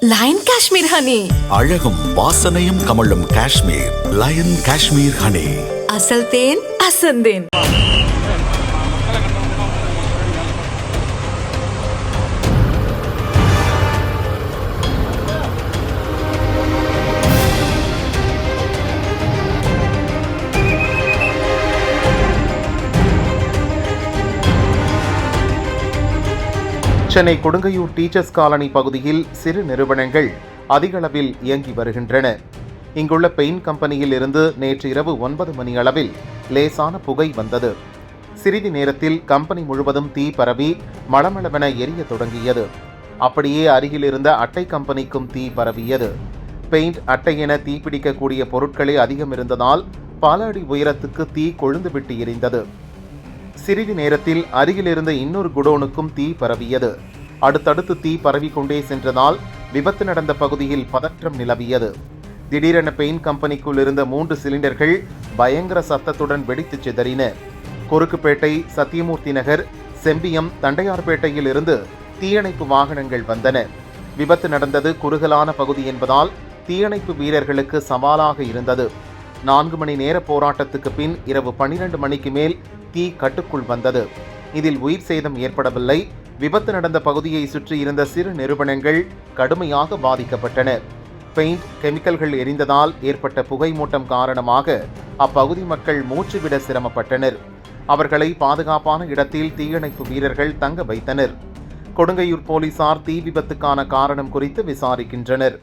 Line Kashmir honey அழகும் வாசனையும் கமழும் காஷ்மீர். லயன் காஷ்மீர் ஹனி அசல் தேன் அசந்தேன். சென்னை கொடுங்கையூர் டீச்சர்ஸ் காலனி பகுதியில் சிறு நிறுவனங்கள் அதிகளவில் இயங்கி வருகின்றன. இங்குள்ள பெயிண்ட் கம்பெனியில் இருந்து நேற்று இரவு ஒன்பது மணி அளவில் லேசான புகை வந்தது. சிறிது நேரத்தில் கம்பெனி முழுவதும் தீ பரவி மளமளவென எரிய தொடங்கியது. அப்படியே அருகில் இருந்த அட்டை கம்பெனிக்கும் தீ பரவியது. பெயிண்ட் அட்டை என தீப்பிடிக்கக்கூடிய பொருட்களே அதிகம் இருந்ததால் பல அடி உயரத்துக்கு தீ கொழுந்துவிட்டு எரிந்தது. சிறிது நேரத்தில் அருகில் இருந்த இன்னொரு குடோனுக்கும் தீ பரவியது. அடுத்தடுத்து தீ பரவிக்கொண்டே சென்றதால் விபத்து நடந்த பகுதியில் பதற்றம் நிலவியது. திடீரென பெயின் கம்பெனிக்குள் இருந்த மூன்று சிலிண்டர்கள் பயங்கர சத்தத்துடன் வெடித்துச் சிதறின. குறுக்குப்பேட்டை சத்தியமூர்த்தி நகர் செம்பியம் தண்டையார்பேட்டையில் இருந்து தீயணைப்பு வாகனங்கள் வந்தன. விபத்து நடந்தது குறுகலான பகுதி என்பதால் தீயணைப்பு வீரர்களுக்கு சவாலாக இருந்தது. நான்கு மணி நேர போராட்டத்துக்கு பின் இரவு பன்னிரண்டு மணிக்கு மேல் தீ கட்டுக்குள் வந்தது. இதில் உயிர் சேதம் ஏற்படவில்லை. விபத்து நடந்த பகுதியை சுற்றி இருந்த சிறு நிறுவனங்கள் கடுமையாக பாதிக்கப்பட்டன. பெயிண்ட் கெமிக்கல்கள் எரிந்ததால் ஏற்பட்ட புகை மூட்டம் காரணமாக அப்பகுதி மக்கள் மூச்சுவிட சிரமப்பட்டனர். அவர்களை பாதுகாப்பான இடத்தில் தீயணைப்பு வீரர்கள் தங்க வைத்தனர். கொடுங்கையூர் போலீசார் தீ விபத்துக்கான காரணம் குறித்து விசாரிக்கின்றனர்.